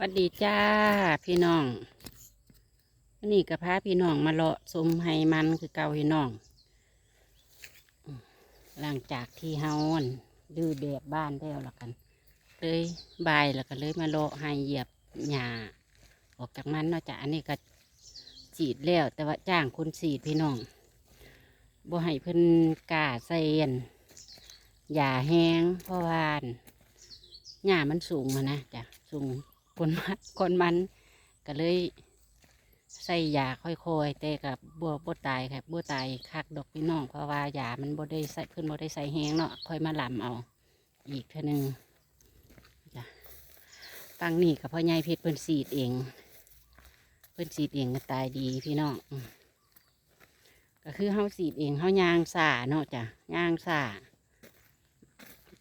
วัสดีจ้าพี่น้องวันนี้กับพาพี่น้องมาเลาะสมไฮมันคือเก่าพี่น้อง หลังจากที่เฮาอั่นดื้อแบบบ้านแล้วละกัน เลยบายแล้วก็เลยมาเลาะให้เหยียบหญ้าออกจากมันนาะจ้ะอันนี้ก็สีดแล้ว แต่ว่าจ้างคนสีดพี่น้องบ่ให้เพิ่นกาใส่อั่นหญ้าแห้งเพราะว่านหญ้ามันสูงมานะจ้ะสูง คนมันคนมันก็เลยใส่ยาค่อยๆแต่กับบัวบัวตายครับบัวตายคักดอกพี่น้องเพราะว่ายามันบ่ได้ใส่เพิ่นบ่ได้ใส่แห้งเนาะค่อยมาลำเอา อีกเท่านึงจ้ะฟังนี่กับพ่อใหญ่เพชรเพิ่นสีดเอง เพิ่นสีดเองก็ตายดีพี่น้องก็คือเฮาสีดเองเฮายางสาเนาะจ้ะยางสา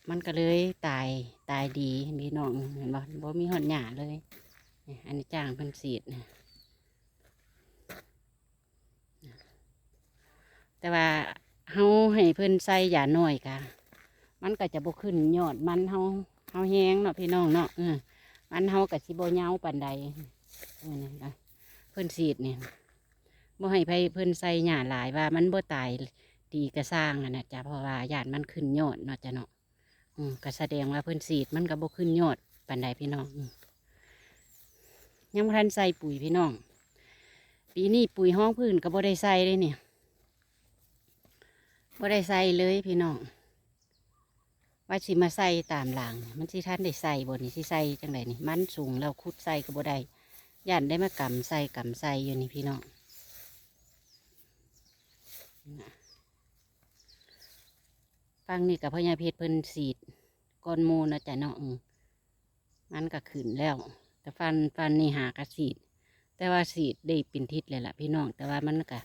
มันก็เลยตายตายดีพี่น้องเห็นบ่บ่มีหอดหยาเลยอันนี้จ้างเพิ่นสีดนะแต่ว่าเฮาให้เพิ่นใส่ยาหน่อยค่ะ มันก็จะบ่ขึ้นยอดมันเฮาเฮาแห้งเนาะพี่น้องเนาะเออมันเฮาก็สิบ่เหงาปานใดเออนี่นะเพิ่นสีดเนี่ยบ่ให้ไปเพิ่นใส่หญ้าหลายว่ามันบ่ตายดีก็สร้างอะนะจ้ะเพราะว่าญาติมันขึ้นยอดเนาะจ้ะเนาะ อืมก็แสดงว่าเพิ่นสีดมันก็บ่ขึ้นยอดปานใดพี่น้องยังบ่ทันใส่ปุ๋ยพี่น้อง ปีนี้ปุ๋ยห้องพื้นก็บ่ได้ใส่เลยเนี่ยบ่ได้ใส่เลยพี่น้องว่าสิมาใส่ตามหลังมันสิท่านได้ใส่บนนี่สิใส่จังไดนี่มันสูงแล้วคุดใส่ก็บ่ได้ย่านได้มากำใส่กำใส่อยู่นี่พี่น้องนะ ฟังนี่กับพญาเพชรเพิ่นสีดก้อนมูนะจ๊ะเนาะอืมมันก็ขึ้นแล้ว แต่ฟันฟันนี่หากระสีด แต่ว่าสีดได้เป็นทิศเลยล่ะพี่น้อง แต่ว่ามันก็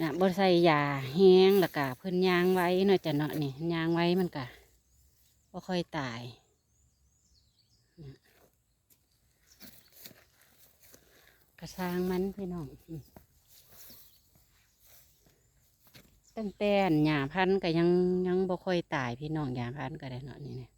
นะบ่ใส่ยาแห้งแล้วก็เพิ่นยางไว้เนาะจ้ะเนาะนี่ยางไว้มันก็บ่ค่อยตายกระซางมันพี่น้องอืม ตั้งแต่หญ้าพันธุ์ก็ยังยังบ่ค่อยตายพี่น้องหญ้าพันธุ์ก็ได้เนาะนี่เนี่ย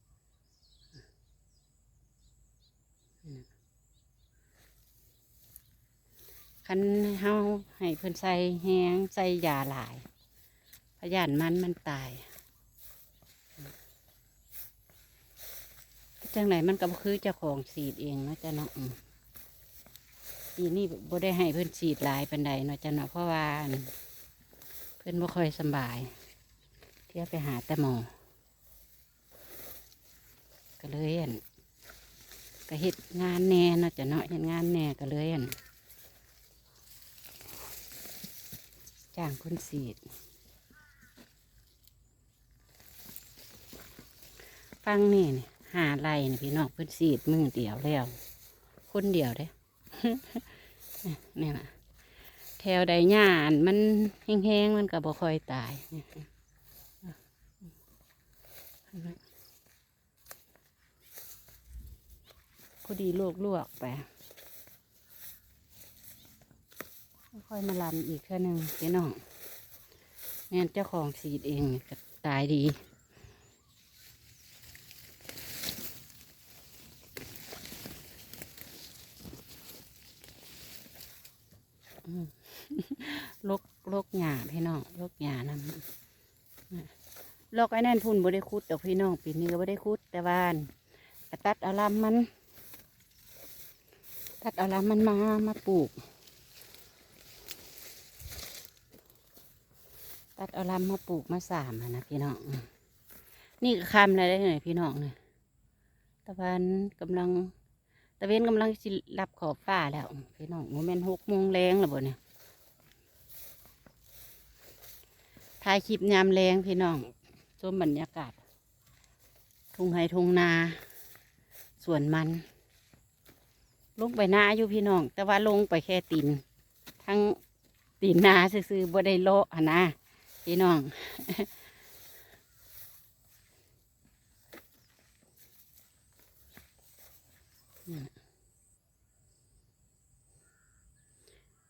คันเฮาให้เพิ่นใส่แห้งใส่ยาหลายพยานมันมันตายจังไหนมันก็บ่คือเจ้าของสีดเองเนาะจ้ะเนาะอีนี้บ่ได้ให้เพิ่นสีดหลายปันใดเนาะจ้ะเนาะเพราะว่าน พิ่นบ่ค่อยสบาย เที่ยวไปหาแต่หมอก็เลยอั่นก็เฮ็ดงานแน่เนาะจะเนาะเฮ็ดงานแน่ก็เลยอั่นจ้างคนสีดฟังนี่นี่หาไรนี่พี่น้องเพิ่นสีดมือเดียวแล้ว คนเดียวเด้ นี่ล่ะ วใดหญ้านมันแห้งๆมันก็บ่ค่อยตายพอดีลวกลวกๆไปค่อยมาลำอีกแค่หนึ่งพี่น้องแม่นเจ้าของสีดเองก็ตายดีอืม ลกลกหญ้าพี่น้องลกหญ้านำลกไอ้นั่นพุ่นบ่ได้คุดดอกพี่น้องปีนี้ก็บ่ได้คุดแต่ว่านตัดเอาลำมัน ตัดเอาลำมันมามาปลูก ตัดเอาลำมาปลูกมาสามนะพี่น้องนี่ก็คำอะไรได้หน่อยพี่น้องเนี่ยตะวันกำลังตะเวนกำลังสิรับขอบฟ้าแล้วพี่น้องโมเมนหกโมงแรงแล้วบ่เนี่ยายคลิปยามแรงพี่น้องชมบรรยากาศทุ่งไฮทุ่งนาสวนมัน ลงไปนาอยู่พี่น้อง แต่ว่าลงไปแค่ตีนทั้งตีนนาซื่อๆบ่ได้โลอะนะพี่น้อง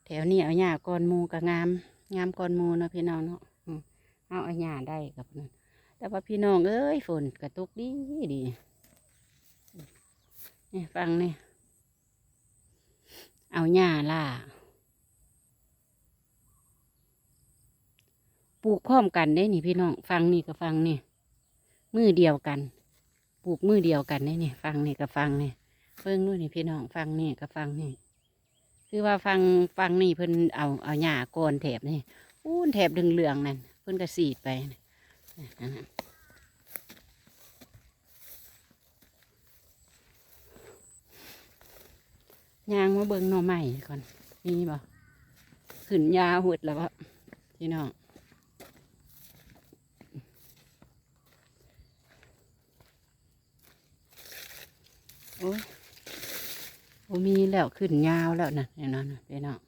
แถวนี้เอาหญ้าก้อนมูก็งาม งามก้อนมูเนาะพี่น้องเนาะ เอาอาหญ้าได้กับนั่นแต่ว่าพี่น้องเอ้ยฝนกระตุกดีดีนี่ฟังนี่เอาหญ้าล่าปลูกพร้อมกันได้นี่พี่น้องฟังนี่กับฟังนี่มือเดียวกัน ปลูกมือเดียวกันได้นี่ฟังนี่กับฟังนี่เพิ่งนู่นนี่พี่น้องฟังนี่กับฟังนี่คือว่าฟังฟังนี่เพิ่นเอาเอาหญ้าโกนแถบนี่อู้นแถบเหลืองนั่น พิ่นก็สีดไปนะนั่นยางมาเบิ่งหน่อใหม่ก่อน มีบ่ขึ้นยาหุดแล้วบ่พี่น้องโอ้ยโอ้มีแล้วขึ้นยาวแล้วนะแน่นอนพี่น้อง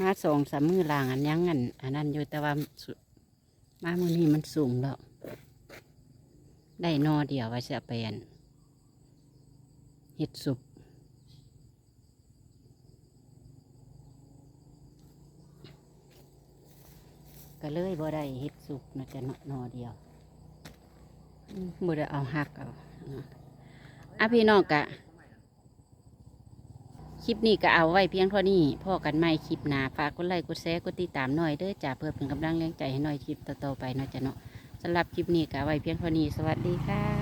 มาสองสามมือลางอันยังอันอันนั้นอยู่แต่ว่ามามือนี้มันสูงแล้วได้นอเดียวไว้เสียเปลี่ยนเห็ดสุกก็เลยบ่ได้เห็ดสุกนะจะนอเดียวบ่ได้เอาหักเอาอะพี่น้องกะ ลิปนี้ก็เอาไว้เพียงเท่านี้พ่อกันใหม่คลิปหนาฝากกดไลค์กดแชร์กดติดตามหน่อยเด้อจ้าเพื่อเป็นกำลังแรงใจให้หน่อยคลิปต่อๆไปเนาะจ้ะเนาะสำหรับคลิปนี้ก็เอาไว้เพียงเท่านี้สวัสดีค่ะ